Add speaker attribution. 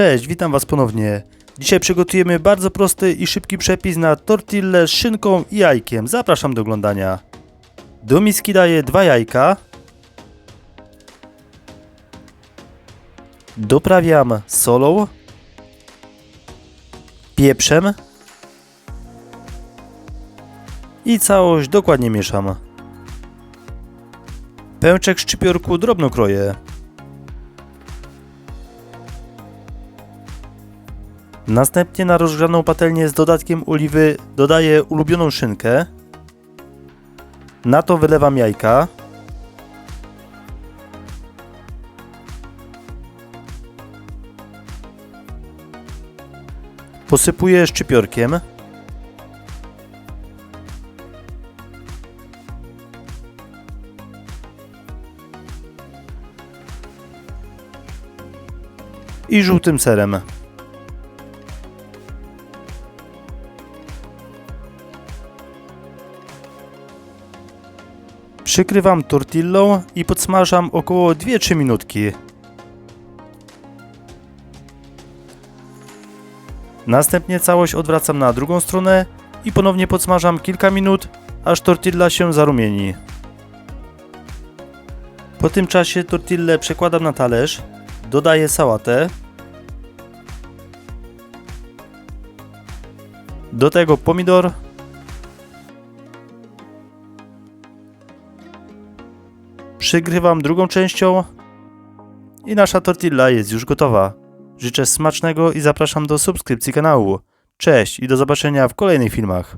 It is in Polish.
Speaker 1: Cześć, witam Was ponownie. Dzisiaj przygotujemy bardzo prosty i szybki przepis na tortillę z szynką i jajkiem. Zapraszam do oglądania. Do miski daję dwa jajka. Doprawiam solą, pieprzem i całość dokładnie mieszam. Pęczek szczypiorku drobno kroję. Następnie na rozgrzaną patelnię z dodatkiem oliwy dodaję ulubioną szynkę. Na to wylewam jajka. Posypuję szczypiorkiem. I żółtym serem. Przykrywam tortillą i podsmażam około 2-3 minutki. Następnie całość odwracam na drugą stronę i ponownie podsmażam kilka minut, aż tortilla się zarumieni. Po tym czasie tortillę przekładam na talerz, dodaję sałatę, do tego pomidor, przygrywam drugą częścią i nasza tortilla jest już gotowa. Życzę smacznego i zapraszam do subskrypcji kanału. Cześć i do zobaczenia w kolejnych filmach.